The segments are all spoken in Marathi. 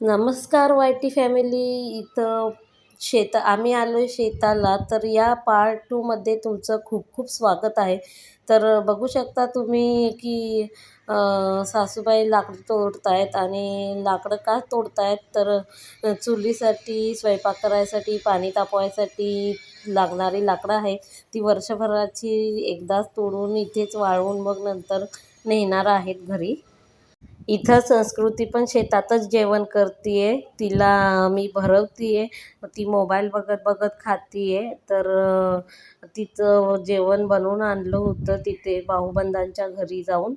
नमस्कार वाय टी फॅमिली. इथं शेत आम्ही आलो आहे शेताला. तर या पार्ट टूमध्ये तुमचं खूप खूप स्वागत आहे. तर बघू शकता तुम्ही की सासूबाई लाकडं तोडत आहेत आणि लाकडं का तोडत आहेत तर चुलीसाठी स्वयंपाक करायसाठी पाणी तापवायसाठी लागणारी लाकडं आहे. ती वर्षभराची एकदाच तोडून इथेच वाळवून मग नंतर नेणार आहेत घरी. इथं संस्कृती पण शेतातच जेवण करते आहे तिला मी भरवते आहे ती मोबाईल बघत बघत खाते आहे तर तिचं जेवण बनवून आणलं होतं तिथे भाऊबंधांच्या घरी जाऊन.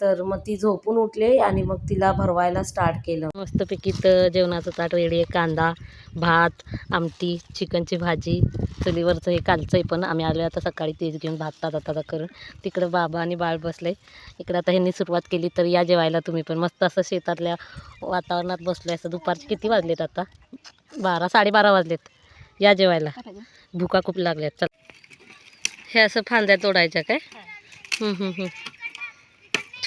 तर मग ती झोपून उठली आणि मग तिला भरवायला स्टार्ट केलं. मस्तपैकी तर जेवणाचं ताट रेडी आहे. कांदा भात आमटी चिकनची भाजी चुलीवरचं हे कालचं आहे पण आम्ही आलो आता सकाळी तेच घेऊन भात ताजा ताजा करून तिकडं बाबा आणि बाळ बसले. इकडं आता ह्यांनी सुरुवात केली तर या जेवायला तुम्ही पण. मस्त असं शेतातल्या वातावरणात बसलो असं दुपारचे किती वाजलेत आता? बारा साडेबारा वाजलेत या जेवायला. भुका खूप लागल्यात. चल. हे असं फांद्या तोडायच्या काय? हं, हं, हं.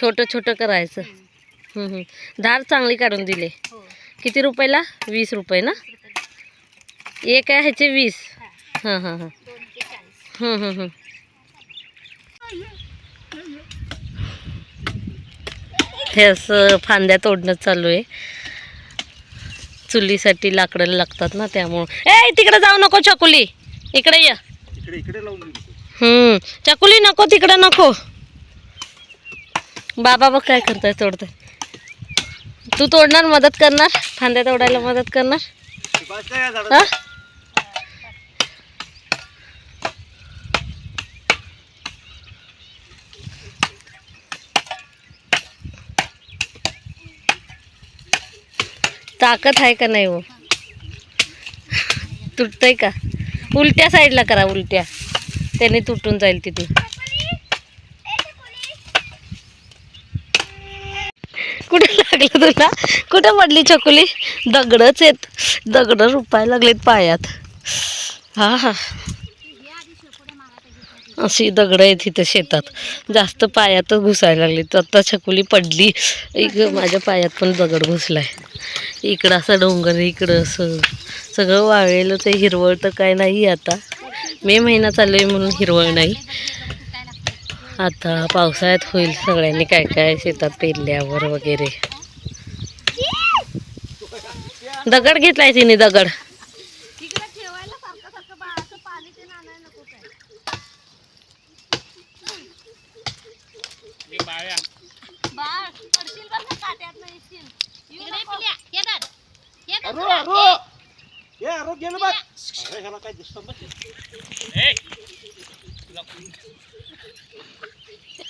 छोटं छोटं करायचं हं, हं. धार चांगली काढून दिले. किती रुपयाला? वीस रुपये ना? एक आहे ह्याचे वीस. हां. हां हां हं, हं, हं. हे असं फांद्या तोडणं चालू आहे. चुलीसाठी लाकडं लागतात ना त्यामुळं. ए तिकडे जाऊ नको चकुली. इकडे ये. इकडे इकडे लावून देऊ हम्म. चकुली नको तिकडे नको. बाबा बघ काय करताय तोडताय. तू तोडणार मदत करणार? फांद्या तोडायला मदत करणार? ताकत हा? ताकद आहे का नाही हो? तुटतंय का? उलट्या साईडला करा उलट्या. त्याने तुटून जाईल तिथून कुठे लागलं तुला? कुठं पडली चकुली दगडच आहेत. दगड रुपायला लागलेत पायात. हा हा. अशी दगड आहेत इथं शेतात. जास्त पायातच घुसायला लागली. तर आता छकुली पडली. इक माझ्या पायात पण दगड घुसलाय. इकडं असं डोंगर इकडं असं. सगळं वाळलेलंच आहे हिरवळ तर काय नाही आता. मे महिना चालू आहे म्हणून हिरवळ नाही. आता पावसाळ्यात होईल सगळ्यांनी काय काय शेतात पेरल्यावर वगैरे. दगड घेतलाय तिने दगड.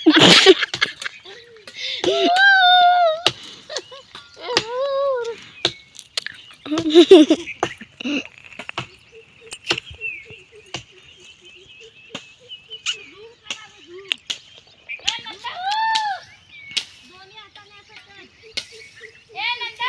ए नंदा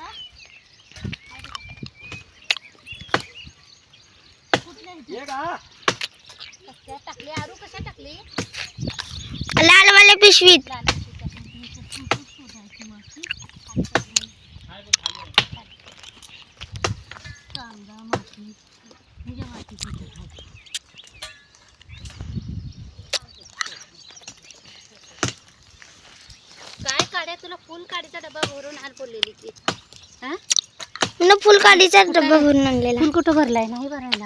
ये का कशा टाकले? आरू कशा टाकले? लालवाल्या पिशवीत. कांदा माती म्हणजे माती तिथे खाली. काय काढ्या? तुला फुल काढीचा डबा भरून आण बोललेली हा? डब्बा भरून आणलेला. फुल कुठं भरलाय? नाही भरायला.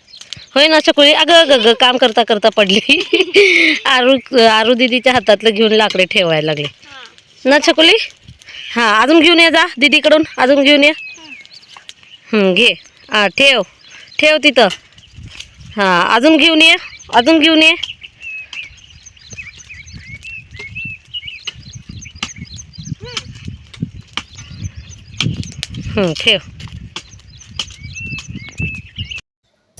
होय ना चकुली अगं अगं ग काम करता करता पडली. आरू आरू दिदीच्या हातातलं घेऊन लाकडे ठेवायला लागले. ना छकुली? हां अजून घेऊन ये जा दिदीकडून. अजून घेऊन ये. घे. हां ठेव. ठेव तिथं. हां अजून घेऊन ये. अजून घेऊन ये. ठेव.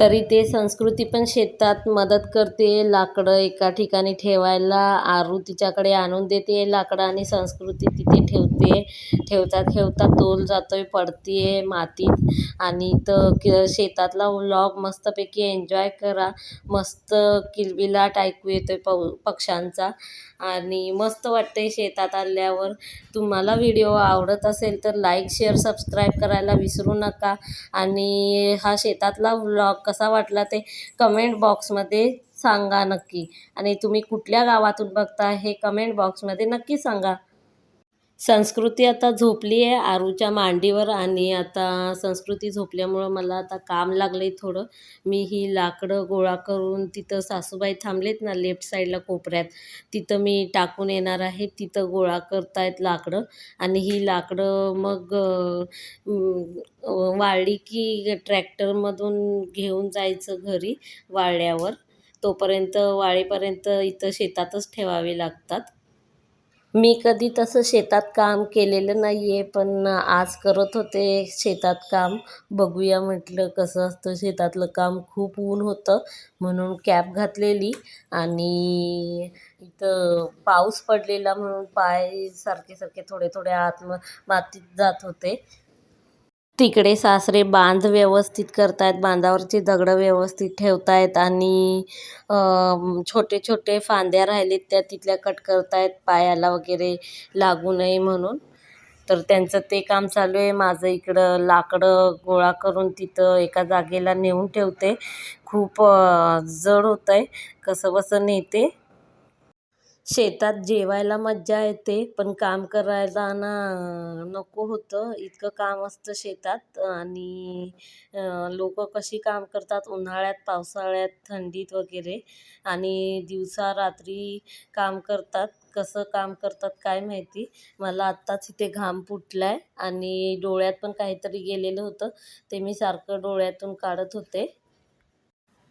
तरी ते संस्कृती पण शेतात मदत करते. लाकडं एका ठिकाणी ठेवायला आरू तिच्याकडे आणून देते. लाकडं आणि संस्कृती तिथे ठेवते. ठेवता ठेवता तोल जातो आहे पडते आहे मातीत. आणि तर क शेतातला व्लॉग मस्तपैकी एन्जॉय करा. मस्त किलबिलाट ऐकू येतो आहे पव पक्ष्यांचा. आणि मस्त वाटते शेतात आल्यावर. तुम्हाला व्हिडिओ आवडत असेल तर लाईक शेअर सबस्क्राईब करायला विसरू नका. आणि हा शेतातला व्लॉग कसा वाटला ते कमेंट बॉक्समध्ये सांगा नक्की. आणि तुम्ही कुठल्या गावातून बघता हे कमेंट बॉक्समध्ये नक्की सांगा. संस्कृती आता झोपली आहे आरूच्या मांडीवर आणि आता संस्कृती झोपल्यामुळं मला आता काम लागलं आहे थोडं. मी ही लाकडं गोळा करून तिथं सासूबाई थांबलेत ना लेफ्ट साईडला कोपऱ्यात. तिथं मी टाकून येणार आहे तिथं गोळा करतायत लाकडं. आणि ही लाकडं मग वाळली की ट्रॅक्टरमधून घेऊन जायचं घरी वाळल्यावर. तोपर्यंत वाळेपर्यंत इथं शेतातच ठेवावे लागतात. मी कधी तसं शेतात काम केलेलं नाही आहे पण आज करत होते शेतात काम. बघूया म्हटलं कसं असतं शेतातलं काम खूप ऊन होतं म्हणून कॅप घातलेली. आणि इथं पाऊस पडलेला म्हणून पाय सारखे सारखे थोडे थोडे आत मातीत जात होते. तिकडे सासरे बांध व्यवस्थित करतायत बांधावरची दगडं व्यवस्थित ठेवतायत आणि छोटे छोटे फांद्या राहिलेत त्या तिथल्या कट करतायत पायाला वगैरे लागू नये म्हणून. तर त्यांचं ते काम चालू आहे. माझं इकडं लाकडं गोळा करून तिथं एका जागेला नेऊन ठेवते. खूप जड होतं आहे कसंबसं नेते. शेतात जेवायला मज्जा येते पण काम करायला ना नको होतं. इतकं काम असतं शेतात आणि लोक कशी काम करतात? उन्हाळ्यात पावसाळ्यात थंडीत वगैरे. आणि दिवसा रात्री काम करतात. कसं काम करतात काय माहिती? मला आत्ताच इथे घाम फुटला आहे आणि डोळ्यात पण काहीतरी गेलेलं होतं. ते मी सारखं डोळ्यातून काढत होते.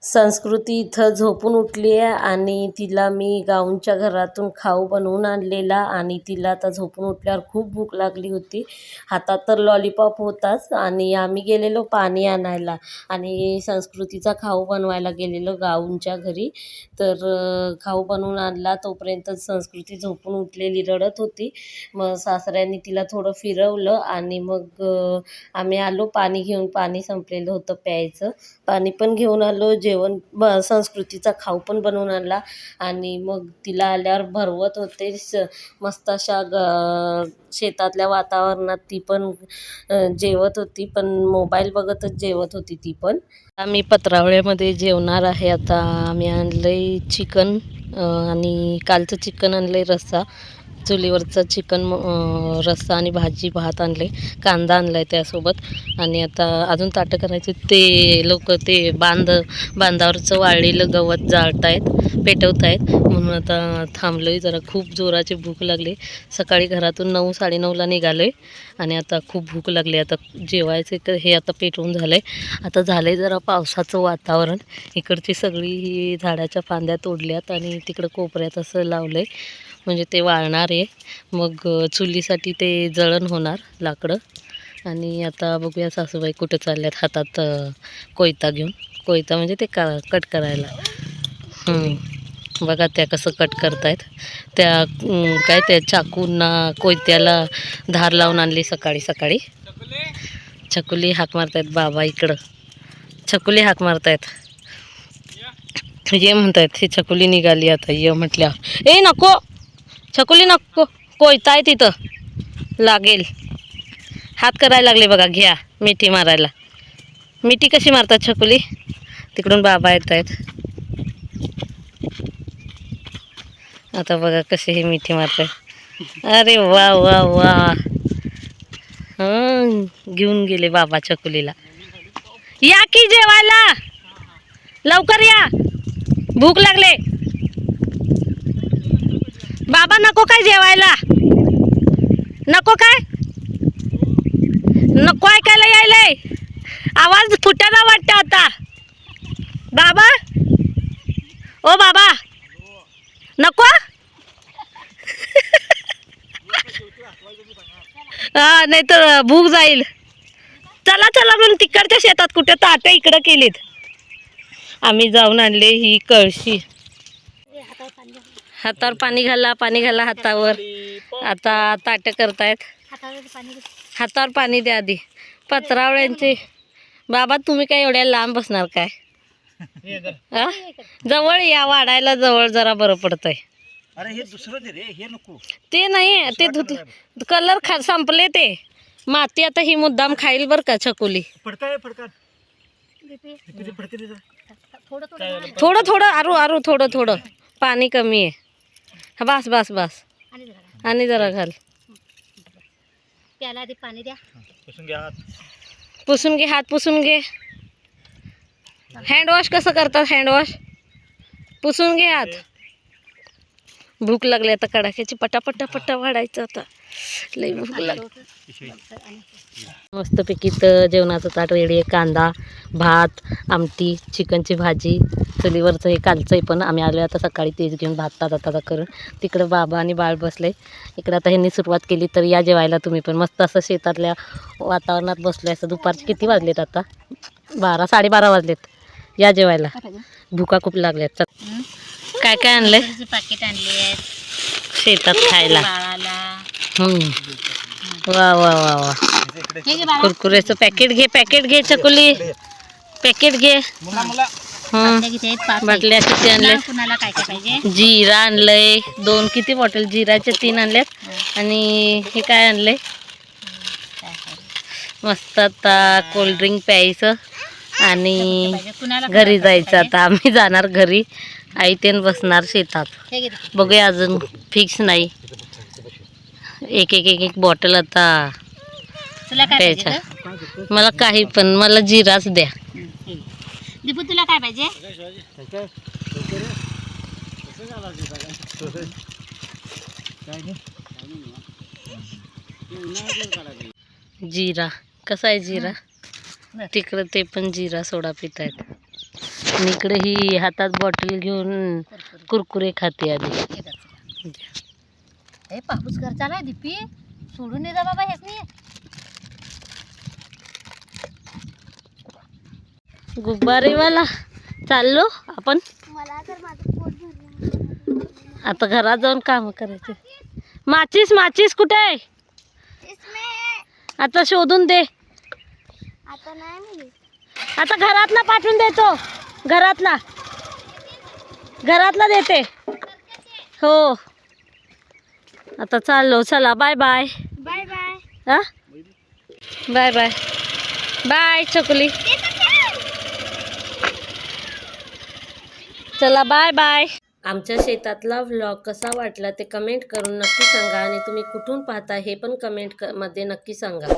संस्कृती इथं झोपून उठली आहे आणि तिला मी गाऊनच्या घरातून खाऊ बनवून आणलेला आणि तिला आता झोपून उठल्यावर खूप भूक लागली होती. हातात तर लॉलीपॉप होताच आणि आम्ही गेलेलो पाणी आणायला आणि संस्कृतीचा खाऊ बनवायला गेलेलो गाऊनच्या घरी. तर खाऊ बनवून आणला तोपर्यंत संस्कृती झोपून उठलेली रडत होती. मग सासऱ्यांनी तिला थोडं फिरवलं आणि मग आम्ही आलो पाणी घेऊन. पाणी संपलेलं होतं प्यायचं. पाणी पण घेऊन आलो जे जेवण ब संस्कृतीचा खाऊ पण बनवून आणला. आणि मग तिला आल्यावर भरवत होते. स मस्त अशा ग शेतातल्या वातावरणात ती पण जेवत होती. पण मोबाईल बघतच जेवत होती ती पण. आम्ही पत्रावळ्यामध्ये जेवणार आहे. आता आम्ही आणलं आहे चिकन आणि कालचं चिकन आणलं आहे रस्सा. चुलीवरचं चिकन रस्सा आणि भाजी भात आणले कांदा आणला आहे त्यासोबत. आणि आता अजून ताटं करायचे ते लोक ते बांध बांधावरचं वाळलेलं गवत जाळत आहेत पेटवतायत. म्हणून आता थांबलो आहे जरा खूप जोराची भूक लागली. सकाळी घरातून नऊ साडेनऊला निघालो आहे आणि आता खूप भूक लागली. आता जेवायचं क- हे आता पेटवून झालं आहे आता झालं आहे जरा पावसाचं वातावरण. इकडची सगळी ही झाडाच्या फांद्या तोडल्यात आणि तिकडं कोपऱ्यात असं लावलं आहे म्हणजे ते वाळणार आहे. मग चुलीसाठी ते जळण होणार लाकडं. आणि आता बघूया सासूबाई कुठं चालल्यात हातात कोयता घेऊन. कोयता म्हणजे ते का कट करायला. बघा त्या कसं कट करतायत. त्या काय त्या चाकूंना कोयत्याला धार लावून आणली सकाळी सकाळी. छकुली हाक मारतायत बाबा इकडं. छकुली हाक मारतायत. ये म्हणतायत ही छकुली निघाली आता ये म्हटल्यावर. ए नको. छकुली नको कोयताय तिथं. लागेल. हात करायला लागले बघा घ्या मिठी मारायला. मिठी कशी मारतात छकुली? तिकडून बाबा येत आहेत आता बघा कशी हे मिठी मारतात अरे वा वा वा. घेऊन गेले बाबा छकुलीला. या की जेवायला? लवकर या. भूक लागले. बाबा नको काय जेवायला? नको काय? नको ऐकायला यायलंय. आवाज फुटायला वाटतं आता. बाबा? ओ बाबा नको? हा नाही तर भूक जाईल. चला चला म्हणून तिकडच्या शेतात कुठे ताट इकडं केलीत. आम्ही जाऊन आणले ही कळशी. हातावर पाणी घाला पाणी घाला हातावर. आता ताट करतायत. हातावर पाणी हातावर पाणी द्या आधी. पत्रावळ्यांचे. बाबा तुम्ही काय एवढ्या लांब बसणार काय? हा? जवळ या वाढायला जवळ जरा बरं पडतंय. अरे हे दुसरं दे रे हे नको. ते नाही ते धुत कलर खा संपले ते. माती आता ही मुद्दाम खाईल बरं का छकुली. थोडं थोडं थोडं थोडं आरू आरू थोडं थोडं. पाणी कमी आहे. हा बस बस बस. आणि जरा आणि जरा घाल. प्याला आधी पाणी द्या. पुसून घ्या हात. पुसून घे हात पुसून घे. हँडवॉश कसं करतात हँडवॉश पुसून घे हात. भूक लागली आता कडाक्याची पटापटा पट्टा वाढायचं आता. लई भूक लागली. पिशवी. मस्तपैकी तर जेवणाचं ताट रेडी आहे. कांदा भात आमटी चिकनची भाजी चुलीवरचं हे कालचं आहे पण आम्ही आलो आता सकाळी तेच घेऊन भात ताजा ताजा करून तिकडं बाबा आणि बाळ बसले. इकडं आता ह्यांनी सुरुवात केली तर या जेवायला तुम्ही पण मस्त असं शेतातल्या वातावरणात बसलो असं दुपारचे किती वाजलेत आता? बारा साडेबारा वाजलेत या जेवायला. भुका खूप लागल्यात. चल. काय काय आणलंय? पाकिट आणले आहेत. शेतात खायला. वा वा वा वा. कुरकुरेचं पॅकेट घे पॅकेट घे चकुली. पॅकेट घे. मुला मुला. बाटल्या किती आहेत पाच बाटल्या किती आणल्या आहेत. कुणाला काय काय पाहिजे? जिरा आणलंय. दोन किती बॉटल? जिराचे तीन आणल्यात. आणि हे काय आणलंय? मस्त आता कोल्ड्रिंक प्यायचं. आणि पाहिजे? कुणाला घरी जायचं आता. आम्ही जाणार घरी. आई तेन बसणार शेतात. हे घे. बघूया अजून. फिक्स नाही. एक एक एक एक बॉटल आता तुला काय पाहिजे प्यायचा. गं? मला काही पण. मला जिराच द्या. तुला काय पाहिजे? जिरा. कसा आहे जिरा? तिकडं ते पण जिरा सोडा पित आहेत आणि इकडे ही हातात बॉटल घेऊन कुरकुरे खाते आधी. हे धर तुला. हे पाऊस घर चालाय दीपी सोडून दे जा बाबा हेच नाही गुब्बारेवाला. चाललो आपण. आता घरात जाऊन काम करायचे. माचीस माचीस कुठे आहे? आता शोधून दे. आता नाही आता घरातला पाठवून देतो. घरातला. घरातला देते. हो. आता चाललो. चला बाय बाय. Bye bye. हा? Bye bye. बाय चकुली. चला बाय बाय आमच्या शेतातला व्लॉग कसा वाटला ते कमेंट करून नक्की सांगा आणि तुम्ही कुठून पाहता हे पण कमेंट क मध्ये नक्की सांगा.